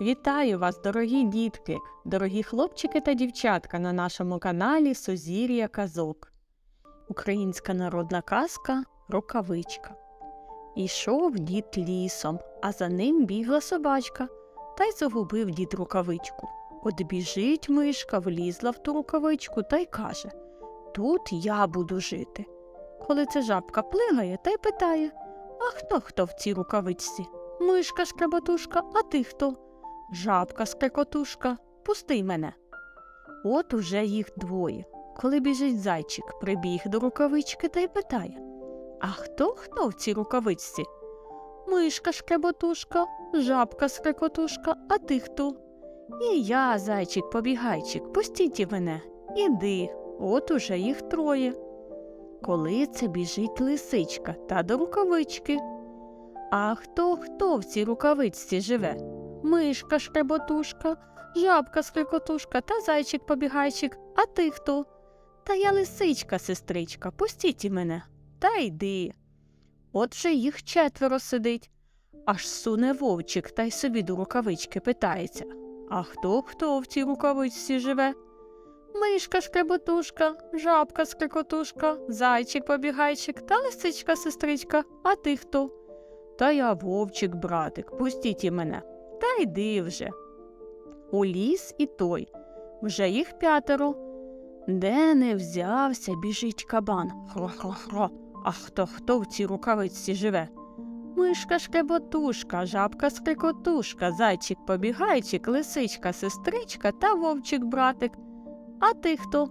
Вітаю вас, дорогі дітки, дорогі хлопчики та дівчатка на нашому каналі Сузір'я Казок. Українська народна казка Рукавичка. Ішов дід лісом, а за ним бігла собачка, та й загубив дід рукавичку. От біжить мишка, влізла в ту рукавичку та й каже Тут я буду жити. Коли ця жабка плигає та й питає А хто хто в цій рукавичці? Мишка шкребатушка, а ти хто? Жабка скрекотушка, пусти мене. От уже їх двоє. Коли біжить зайчик, прибіг до рукавички та й питає А хто хто в цій рукавичці? Мишка шкреботушка, жабка скрекотушка, а ти хто? І я, зайчик побігайчик, пустіть і мене. Іди, от уже їх троє. Коли це біжить лисичка та до рукавички. А хто хто в цій рукавичці живе? Мишка шкреботушка, жабка скрикотушка та зайчик побігайчик, а ти хто? Та я лисичка, сестричка, пустіть і мене. Та йди. От же їх четверо сидить. Аж суне вовчик та й собі до рукавички питається. А хто хто в цій рукавичці живе? Мишка шкреботушка, жабка скрикотушка, зайчик побігайчик та лисичка сестричка, а ти хто? Та я вовчик, братик, пустіть і мене. Та йди вже. У ліс і той. Вже їх п'ятеро. Де не взявся, біжить кабан. Хро-хро-хро. А хто хто в цій рукавичці живе? Мишка шкреботушка, жабка скрикотушка, зайчик побігайчик, лисичка сестричка та вовчик братик. А ти хто?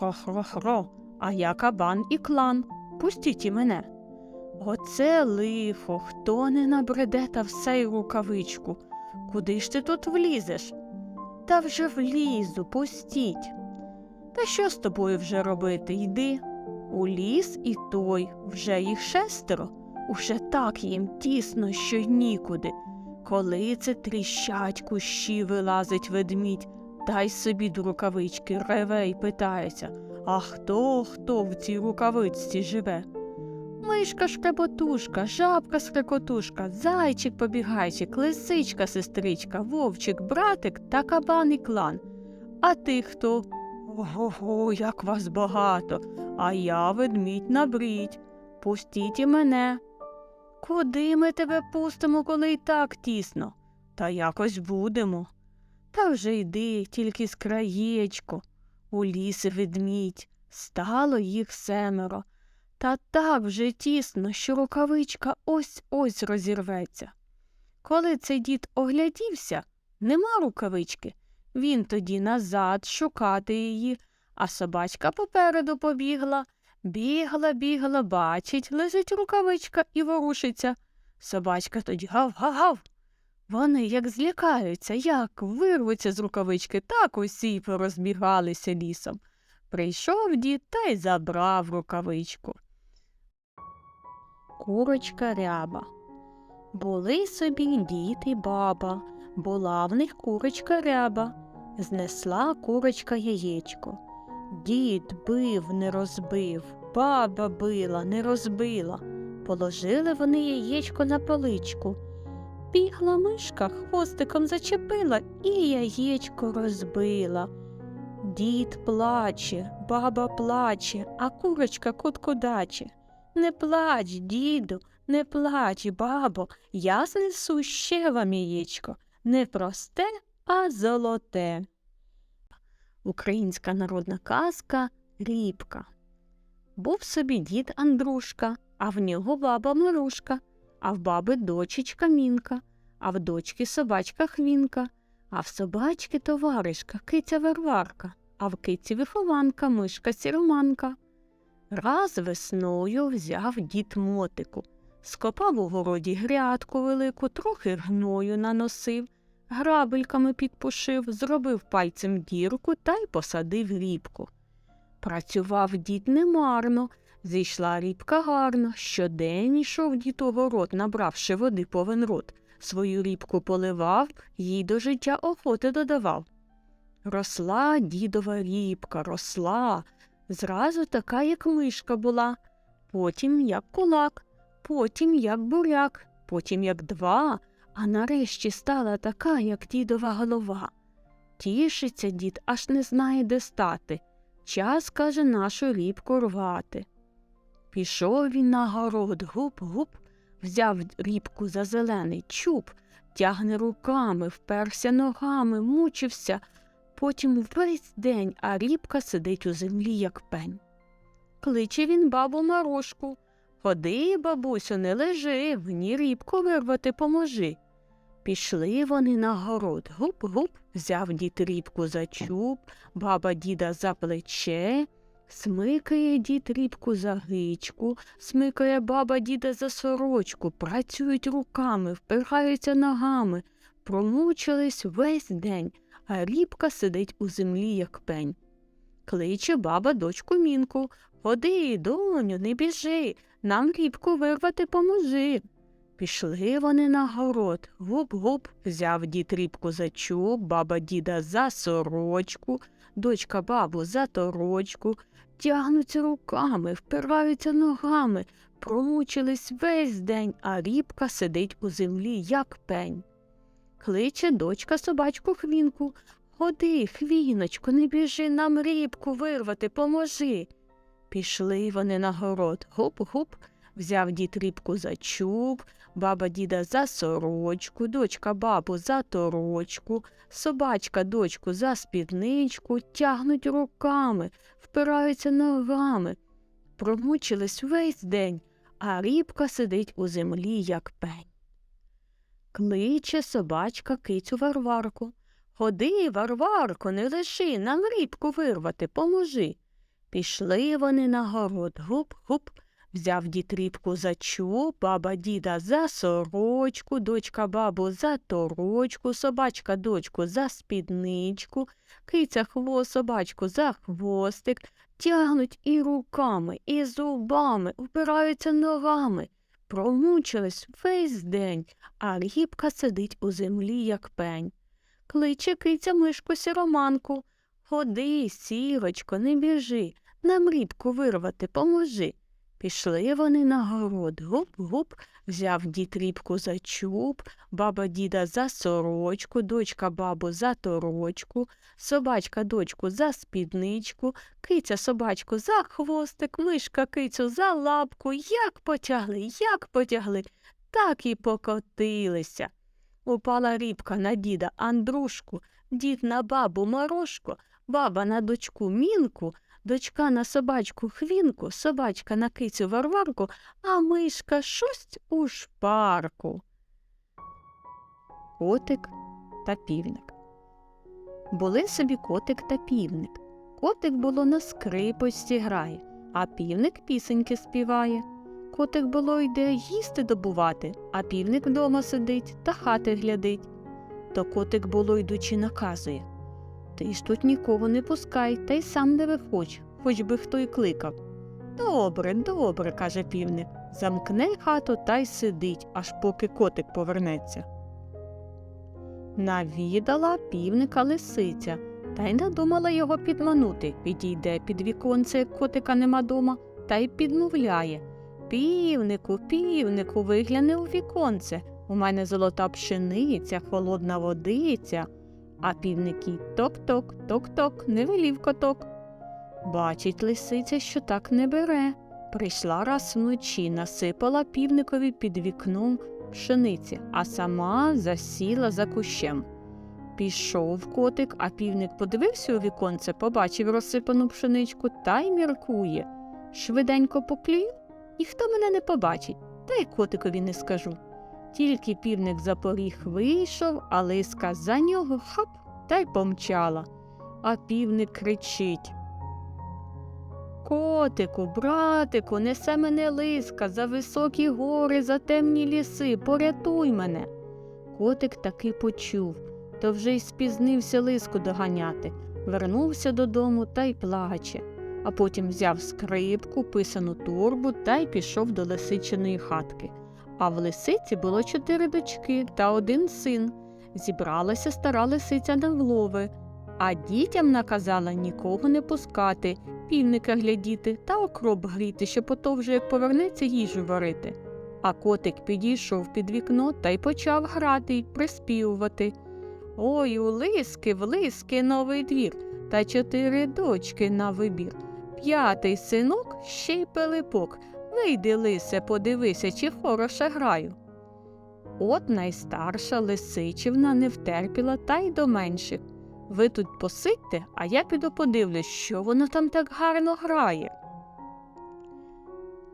Хро-хро-хро, а я кабан і клан. Пустіть і мене. Оце лихо, хто не набреде та все й рукавичку. Куди ж ти тут влізеш? Та вже влізу, пустіть. Та що з тобою вже робити? Йди. У ліс і той, вже їх шестеро, уже так їм тісно, що й нікуди. Коли це тріщать кущі вилазить ведмідь, та й собі до рукавички реве й питається, а хто хто в цій рукавичці живе? Мишка шкреботушка, жабка скрекотушка, зайчик побігайчик, лисичка сестричка, вовчик, братик та кабан і клан. А ти хто? Ого, як вас багато, а я ведмідь набрідь. Пустіть і мене. Куди ми тебе пустимо, коли й так тісно? Та якось будемо. Та вже йди, тільки з краєчку. У ліс ведмідь. Стало їх семеро. Та так вже тісно, що рукавичка ось ось розірветься. Коли цей дід оглядівся, нема рукавички. Він тоді назад шукати її, а собачка попереду побігла. Бігла, бігла, бачить, лежить рукавичка і ворушиться. Собачка тоді гав-гав-гав. Вони як злякаються, як вирвуться з рукавички, так усі порозбігалися лісом. Прийшов дід та й забрав рукавичку. Курочка ряба. Були собі дід і баба, була в них курочка ряба. Знесла курочка яєчко. Дід бив, не розбив, баба била, не розбила. Положили вони яєчко на поличку. Бігла мишка, хвостиком зачепила і яєчко розбила. Дід плаче, баба плаче, а курочка куткудаче. Не плач, діду, не плач, бабо, я знесу ще вам яєчко. Не просте, а золоте. Українська народна казка Рібка. Був собі дід Андрушка, а в нього баба Мирушка, а в баби дочечка Мінка, а в дочки собачка Хвінка, а в собачки товаришка киця Варварка, а в киці вихованка мишка Сіроманка. Раз весною взяв дід мотику, скопав у городі грядку велику, трохи гною наносив, грабельками підпушив, зробив пальцем дірку та й посадив рібку. Працював дід немарно, зійшла рібка гарно, щодень йшов дід у город, набравши води повен рот, свою рібку поливав, їй до життя охоти додавав. Росла дідова рібка, росла, зразу така, як мишка була, потім як кулак, потім як буряк, потім як два, а нарешті стала така, як дідова голова. Тішиться дід, аж не знає, де стати. Час, каже, нашу рібку рвати. Пішов він на город, гуп-гуп, взяв рібку за зелений чуб, тягне руками, вперся ногами, мучився. Потім весь день, а рібка сидить у землі, як пень. Кличе він бабу Марошку. Ходи, бабусю, не лежи, мені рібку вирвати поможи. Пішли вони на город. Гуп-гуп, взяв дід рібку за чуб, баба діда за плече, смикає дід рібку за гичку, смикає баба діда за сорочку, працюють руками, впираються ногами, промучились весь день, а рібка сидить у землі, як пень. Кличе баба дочку мінку. Ходи, доню, не біжи, нам рібку вирвати поможи. Пішли вони на город. Гуп-гуп, взяв дід рібку за чуб, баба діда за сорочку, дочка бабу за торочку, тягнуться руками, впираються ногами, промучились весь день, а рібка сидить у землі, як пень. Кличе дочка собачку хвінку. Ходи, хвіночко, не біжи нам рібку вирвати, поможи. Пішли вони на город. Гуп-гуп, взяв дід рібку за чуб, баба діда за сорочку, дочка бабу за торочку, собачка дочку за спідничку, тягнуть руками, впираються ногами. Промучились весь день, а рібка сидить у землі, як пень. Кличе собачка кицю Варварку. Ходи, Варварко, не лиши, нам рібку вирвати, поможи. Пішли вони на город, гуп-гуп, взяв дід рібку за чуб, баба діда за сорочку, дочка бабу за торочку, собачка дочку за спідничку, киця хвост собачку за хвостик, тягнуть і руками, і зубами, упираються ногами. Промучились весь день, а рібка сидить у землі, як пень. Кличе киця мишку сіроманку. Ходи, сірочко, не біжи, нам рібку вирвати, поможи. Пішли вони на город, гуп-гуп, взяв дід рібку за чуб, баба діда за сорочку, дочка бабу за торочку, собачка дочку за спідничку, киця собачку за хвостик, мишка кицю за лапку. Як потягли, як потягли, так і покотилися. Упала рібка на діда Андрушку, дід на бабу Морошку, баба на дочку Мінку, дочка на собачку Хвінку, собачка на кицю Варварку, а мишка шусть у шпарку. Котик та півник. Були собі котик та півник. Котик було на скрипочці грає, а півник пісеньки співає. Котик було йде їсти добувати, а півник вдома сидить та хати глядить. То котик було йдучи наказує Ти ж тут нікого не пускай, та й сам не виходь, хоч би хто й кликав. Добре, добре, каже півник, замкне хату та й сидить, аж поки котик повернеться. Навідала півника лисиця, та й надумала його підманути. Підійде під віконце, як котика нема дома, та й підмовляє. Півнику, півнику, вигляни у віконце. У мене золота пшениця, холодна водиця. А півники ток-ток, ток-ток, не велів коток. Бачить лисиця, що так не бере. Прийшла раз вночі, насипала півникові під вікном пшениці, а сама засіла за кущем. Пішов котик, а півник подивився у віконце, побачив розсипану пшеничку та й міркує. Швиденько поклюю, ніхто мене не побачить, та й котикові не скажу. Тільки півник за поріг вийшов, а лиска за нього хап та й помчала. А півник кричить. Котику, братику, несе мене лиска за високі гори, за темні ліси, порятуй мене. Котик таки почув, то вже й спізнився лиску доганяти, вернувся додому та й плаче, а потім взяв скрипку, писану турбу та й пішов до лисичиної хатки. А в лисиці було чотири дочки та один син. Зібралася стара лисиця на влови, а дітям наказала нікого не пускати, півника глядіти та окроп гріти, щоб ото вже як повернеться їжу варити. А котик підійшов під вікно та й почав грати й приспівувати. Ой, у лиски, в лиски новий двір, та чотири дочки на вибір. П'ятий синок, ще й пилипок. Вийди, лисе, подивися, чи хороше граю. От найстарша лисичівна не втерпіла та й до менших. Ви тут посидьте, а я піду подивлюсь, що воно там так гарно грає.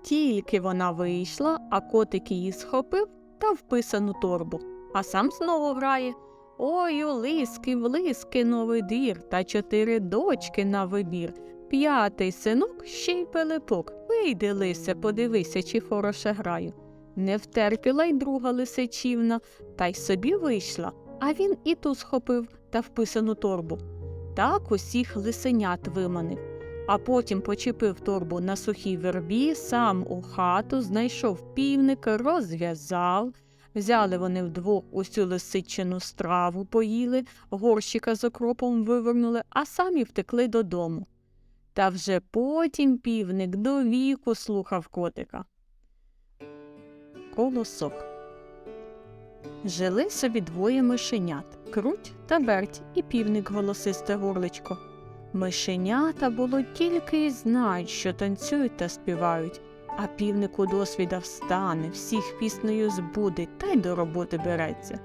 Тільки вона вийшла, а котик її схопив та в писану торбу, а сам знову грає. Ой, у лиски, в лиски новий двір, та чотири дочки на вибір. П'ятий синок, ще й пилипок. Вийди, лисе, подивися, чи хороше граю. Не втерпіла й друга лисичівна, та й собі вийшла, а він і ту схопив та вписану торбу. Так усіх лисенят виманив, а потім почепив торбу на сухій вербі, сам у хату знайшов півника, розв'язав. Взяли вони вдвох усю лисичину страву поїли, горщика з окропом вивернули, а самі втекли додому. Та вже потім півник до віку слухав котика. Колосок. Жили собі двоє мишенят круть та верть і півник голосисте горличко. Мишенята було тільки й знають, що танцюють та співають, а півник у досвіда встане, всіх піснею збудить та й до роботи береться.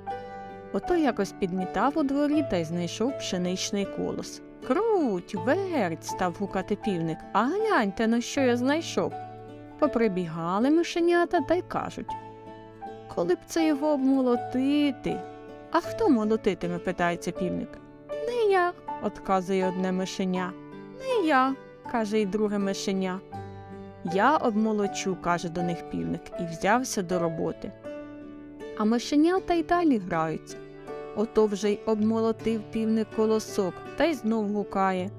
Ото якось підмітав у дворі та й знайшов пшеничний колос. Круть, верть, став гукати півник, а гляньте, на що я знайшов. Поприбігали мишенята та й кажуть коли б це його обмолотити. А хто молотитиме? питається півник. Не я, отказує одне мишеня. Не я, каже й друге мишеня. Я обмолочу, каже до них півник, і взявся до роботи. А мишенята й далі граються. Ото вже й обмолотив півник колосок та й знов гукає.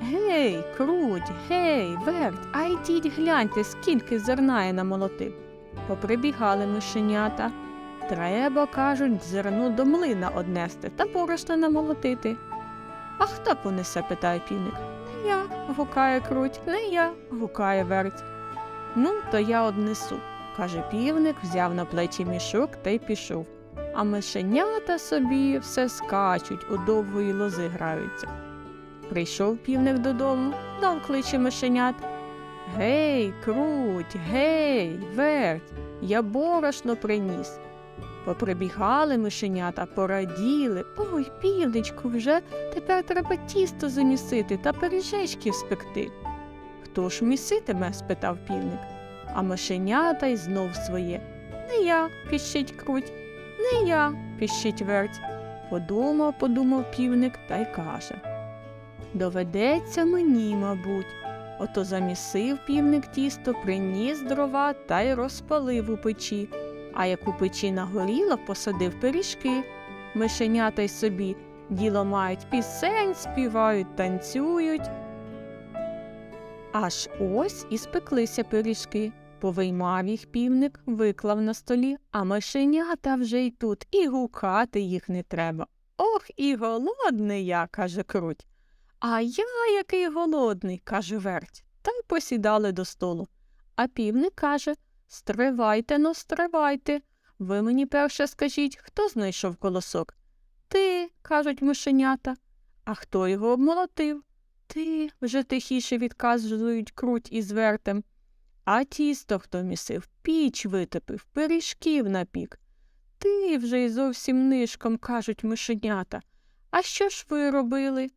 Гей, круть, гей, верть, а йдіть гляньте, скільки зерна я намолотив. Поприбігали мишенята. Треба, кажуть, зерно до млина однести та борошна намолотити. А хто понесе? питає півник. Не я, гукає круть, не я, гукає верть. Ну, то я однесу, каже півник, взяв на плечі мішок та й пішов. А мишенята собі все скачуть, у довгої лози граються. Прийшов півник додому, дав кличе мишенят. Гей, круть, гей, верть, я борошно приніс. Поприбігали мишенята, пораділи. Ой, півничку, вже тепер треба тісто замісити та пиріжечків спекти. Хто ж міситиме? спитав півник. А мишенята й знов своє. Не я, піщить круть, не я, піщить верть. Подумав, подумав півник та й каже. Доведеться мені, мабуть. Ото замісив півник тісто, приніс дрова та й розпалив у печі, а як у печі нагоріло, посадив пиріжки. Мишенята й собі діло мають пісень, співають, танцюють. Аж ось і спеклися пиріжки. Повиймав їх півник, виклав на столі, а мишенята вже й тут, і гукати їх не треба. Ох, і голодний я, каже круть. А я який голодний, каже верть, та й посідали до столу. А півник каже Стривайте но, стривайте. Ви мені перше скажіть, хто знайшов колосок? Ти, кажуть мишенята. А хто його обмолотив? Ти, вже тихіше відказують круть із вертем. А тісто хто місив, піч витопив, пиріжків напік. Ти вже й зовсім нишком, кажуть мишенята. А що ж ви робили?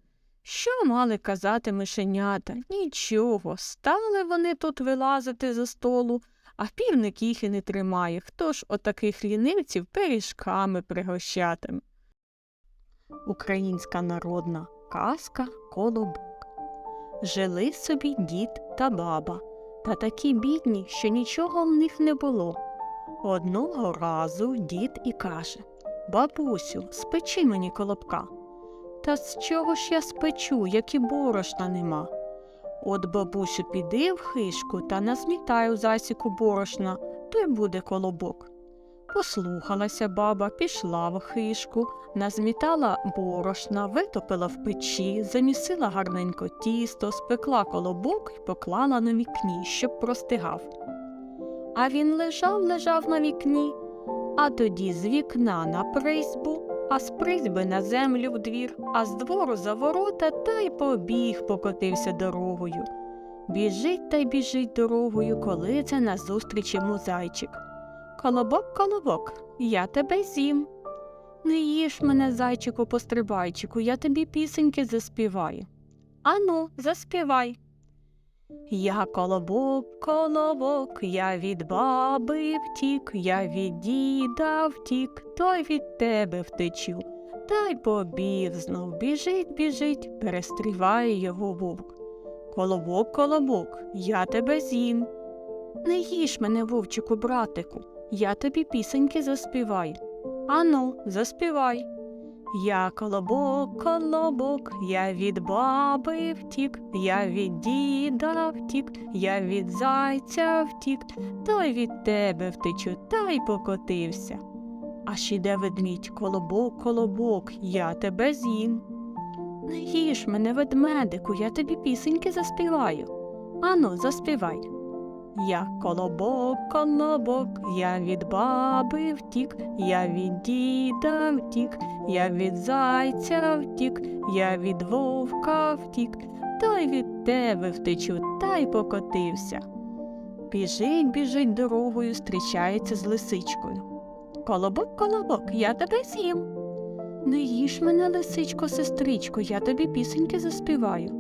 Що мали казати мишенята? Нічого. Стали вони тут вилазити за столу, а півник їх і не тримає. Хто ж отаких лінивців пиріжками пригощатиме? Українська народна казка Колобок. Жили собі дід та баба, та такі бідні, що нічого в них не було. Одного разу дід і каже Бабусю, спечи мені колобка. Та з чого ж я спечу, як і борошна нема? От бабусю піди в хишку та назмітай у засіку борошна, то й буде колобок. Послухалася баба, пішла в хишку, назмітала борошна, витопила в печі, замісила гарненько тісто, спекла колобок і поклала на вікні, щоб простигав. а він лежав, лежав на вікні, а тоді з вікна на призьбу, а з призьби на землю в двір, а з двору за ворота та й побіг, покотився дорогою. Біжить та й біжить дорогою, коли це назустріч йому зайчик. Колобок, колобок, я тебе з'їм. Не їж мене, зайчику пострибайчику, я тобі пісеньки заспіваю. Ану, заспівай. Я колобок, колобок, я від баби втік, я від діда втік, той від тебе втечу. Та й побіг знов біжить, біжить, перестріває його вовк. Колобок, колобок, я тебе з'їм. Не їж мене, вовчику, братику, я тобі пісеньки заспіваю. Ану, заспівай. Я колобок, колобок, я від баби втік, я від діда втік, я від зайця втік, той від тебе втечу, та й покотився. Аж іде ведмідь, колобок, колобок, я тебе з'їм. Не їж мене, ведмедику, я тобі пісеньки заспіваю. Ану, заспівай. Я колобок, колобок, я від баби втік, я від діда втік, я від зайця втік, я від вовка втік, той від тебе втечу, та й покотився. Біжить, біжить дорогою, зустрічається з лисичкою. Колобок, колобок, я тебе з'їм. Не їж мене, лисичко, сестричко, я тобі пісеньки заспіваю.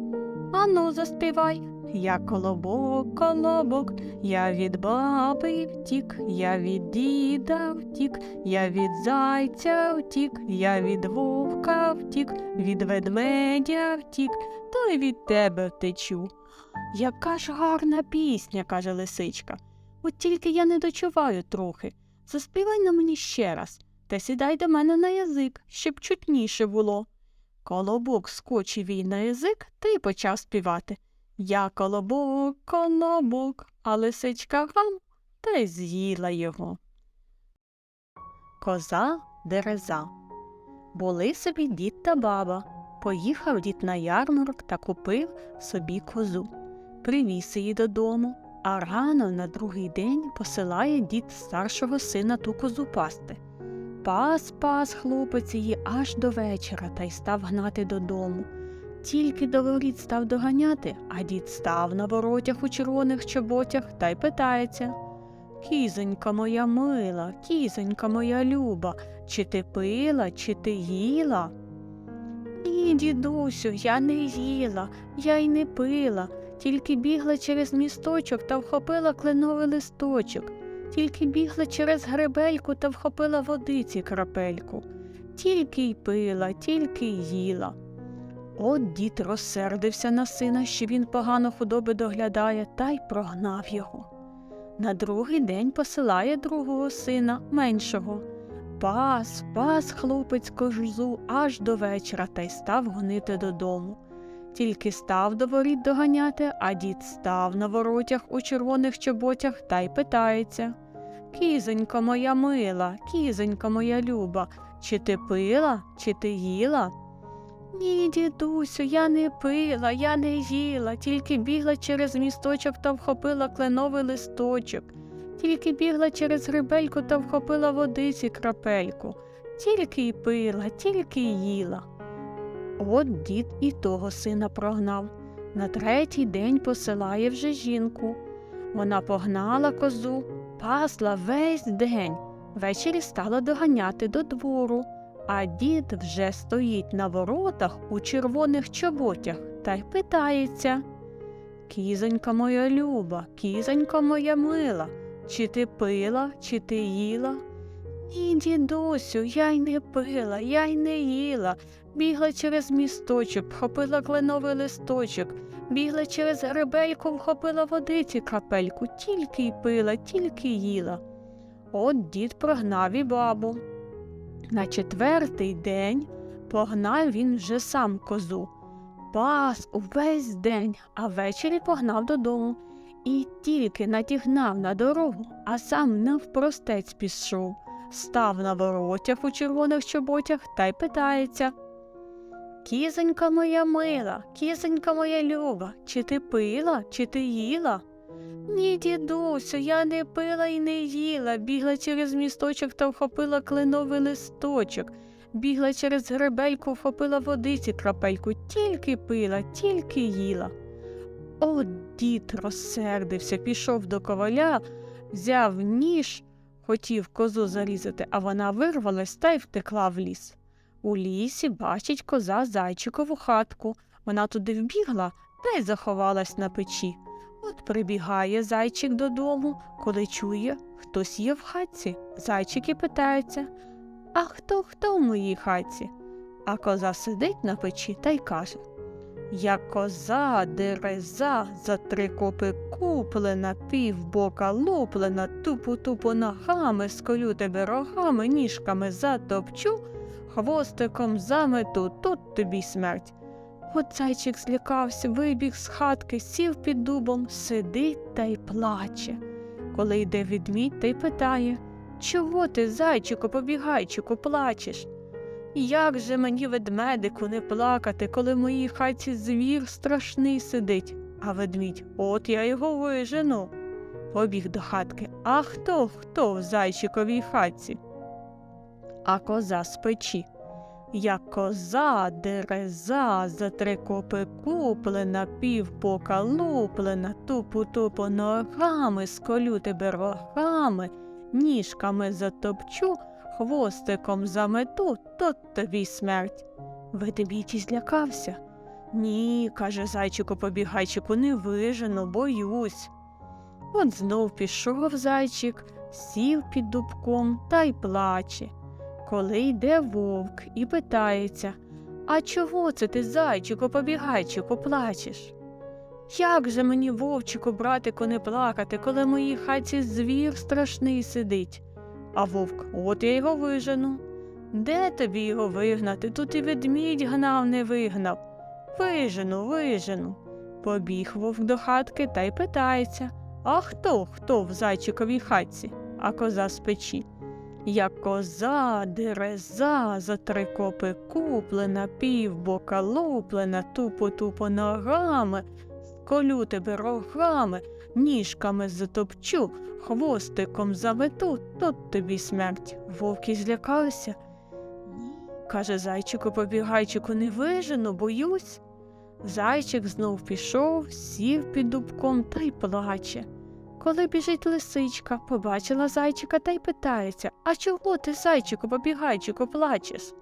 Ану, заспівай. Я колобок, колобок, я від баби втік, я від діда втік, я від зайця втік, я від вовка втік, від ведмедя втік, то й від тебе втечу. Яка ж гарна пісня, каже лисичка. От тільки я не дочуваю трохи. Заспівай на мені ще раз та сідай до мене на язик, щоб чутніше було. Колобок скочив їй на язик та й почав співати. Я колобок, колобок, а лисичка гам та й з'їла його. Коза дереза. Були собі дід та баба. Поїхав дід на ярмарок та купив собі козу. Привіз її додому, а рано на другий день посилає дід старшого сина ту козу пасти. Пас пас хлопець її аж до вечора та й став гнати додому. Тільки до воріт став доганяти, а дід став на воротях у червоних чоботях та й питається Кізонька моя мила, кізонька моя люба, чи ти пила, чи ти їла? Ні, дідусю, я не їла, я й не пила, тільки бігла через місточок та вхопила кленовий листочок, тільки бігла через гребельку та вхопила водиці крапельку, тільки й пила, тільки й їла. От дід розсердився на сина, що він погано худоби доглядає, та й прогнав його. На другий день посилає другого сина, меншого. Пас, пас хлопець кожузу аж до вечора та й став гонити додому. Тільки став до воріт доганяти, а дід став на воротях у червоних чоботях та й питається Кізонька моя мила, кізонька моя люба, чи ти пила, чи ти їла? Ні, дідусю, я не пила, я не їла, тільки бігла через місточок та вхопила кленовий листочок, тільки бігла через грибельку та вхопила водиці крапельку, тільки й пила, тільки й їла. От дід і того сина прогнав. На третій день посилає вже жінку. Вона погнала козу, пасла весь день, ввечері стала доганяти до двору. А дід вже стоїть на воротах у червоних чоботях та й питається Кізонька моя люба, кізонька моя мила, чи ти пила, чи ти їла? Ні, дідусю, я й не пила, я й не їла. Бігла через місточок, вхопила кленовий листочок, бігла через гребельку, вхопила водиці крапельку, тільки й пила, тільки їла. От дід прогнав і бабу. На четвертий день погнав він вже сам козу. Пас увесь день, а ввечері погнав додому. І тільки натігнав на дорогу, а сам навпростець пішов, став на воротях у червоних чоботях та й питається Кізонька моя мила, кізонька моя люба, чи ти пила, чи ти їла? Ні, дідусю, я не пила і не їла, бігла через місточок та вхопила кленовий листочок, бігла через гребельку, вхопила водиці крапельку, тільки пила, тільки їла. О, дід розсердився, пішов до коваля, взяв ніж, хотів козу зарізати, а вона вирвалась та й втекла в ліс. У лісі бачить коза зайчикову хатку. Вона туди вбігла та й заховалась на печі. От прибігає зайчик додому, коли чує, хтось є в хатці. Зайчики питаються А хто хто в моїй хатці? А коза сидить на печі та й каже Я коза, дереза, за три копи куплена, півбока луплена, тупо-тупо ногами, сколю тебе рогами, ніжками затопчу, хвостиком замету, тут тобі смерть. От зайчик злякався, вибіг з хатки, сів під дубом, сидить та й плаче. Коли йде відмідь та й питає Чого ти, зайчику, побігайчику, плачеш? Як же мені ведмедику не плакати, коли в моїй хаті звір страшний сидить, а ведмідь, от я його вижену. Побіг до хатки. А хто хто в зайчиковій хатці? А коза з печі. Я коза, дереза, за три копи куплена, півбока луплена, тупу-тупу ногами, сколю тебе рогами, ніжками затопчу, хвостиком замету, то тобі смерть. Ведмідь злякався. Ні, каже зайчику побігайчику, не вижену, боюсь. От знов пішов зайчик, сів під дубком та й плаче коли йде вовк і питається А чого це ти, зайчику, побігайчику, плачеш? Як же мені, вовчику, братику, не плакати, коли в моїй хаті звір страшний сидить? А вовк, от я його вижену. Де тобі його вигнати? Тут і ведмідь гнав, не вигнав. Вижену, вижену. Побіг вовк до хатки та й питається А хто, хто в зайчиковій хатці, а коза з? Я коза, дереза, за три копи куплена, півбока луплена, тупо-тупо ногами, сколю тебе рогами, ніжками затопчу, хвостиком замету, тут тобі смерть. Вовки злякалися. Ні, каже зайчику побігайчику, не вижену, боюсь. Зайчик знов пішов, сів під дубком та й плаче. Коли біжить лисичка, побачила зайчика та й питається А чого ти, зайчику, побігайчику, плачеш?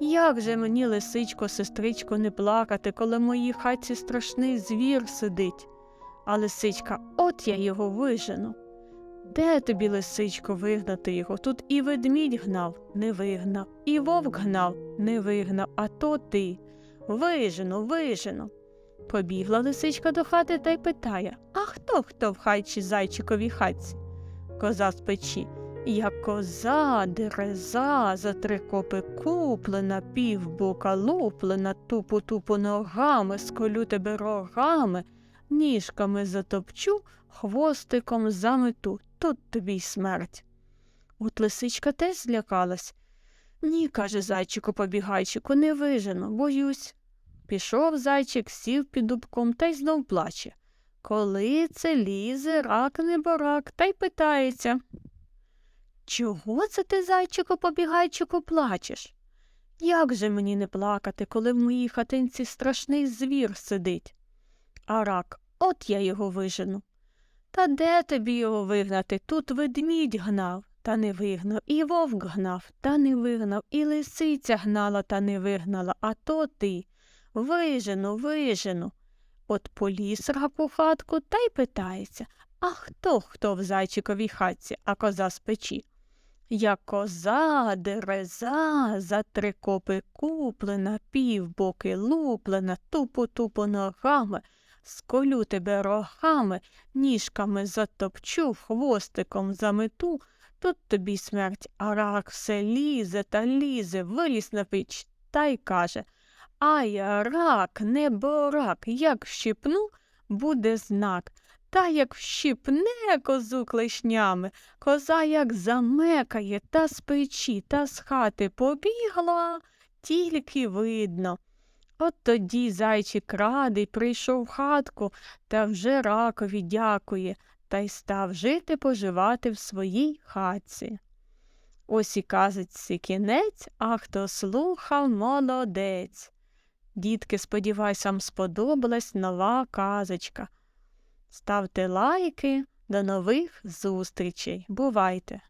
Як же мені, лисичко, сестричко, не плакати, коли в моїй хаті страшний звір сидить? А лисичка, от я його вижену. Де тобі, лисичко, вигнати його? Тут і ведмідь гнав, не вигнав, і вовк гнав, не вигнав, а то ти. Вижену, вижену. Побігла лисичка до хати та й питає А хто хто в хайчі зайчиковій хатці? Коза з печі. Я коза, дереза, за три копи куплена, півбока луплена, тупо тупо ногами, сколю тебе рогами, ніжками затопчу, хвостиком замету, тут тобі й смерть. От лисичка теж злякалась. Ні, каже зайчику побігайчику, не вижену, боюсь. Пішов зайчик, сів під дубком та й знов плаче. Коли це лізе рак не барак, та й питається. Чого це ти, зайчику, побігайчику, плачеш? Як же мені не плакати, коли в моїй хатинці страшний звір сидить? А рак, от я його вижену. Та де тобі його вигнати? Тут ведмідь гнав, та не вигнав, і вовк гнав, та не вигнав, і лисиця гнала та не вигнала, а то ти. Вижену, вижену. От поліз рак у хатку та й питається А хто хто в зайчиковій хатці, а коза з печі? Я коза, дереза, за три копи куплена, півбоки луплена, тупо-тупо ногами, сколю тебе рогами, ніжками затопчу, хвостиком замету, тут тобі смерть, а рак все лізе та лізе, виліз на піч та й каже Ай, рак, не борак, як щіпну, буде знак. Та як вщипне козу клешнями, коза як замекає, та з печі, та з хати побігла, тільки видно. От тоді зайчик радий прийшов в хатку та вже ракові дякує, та й став жити поживати в своїй хатці. Ось і казиться кінець, а хто слухав молодець. Дітки, сподіваюсь, вам сподобалась нова казочка. Ставте лайки, до нових зустрічей. Бувайте!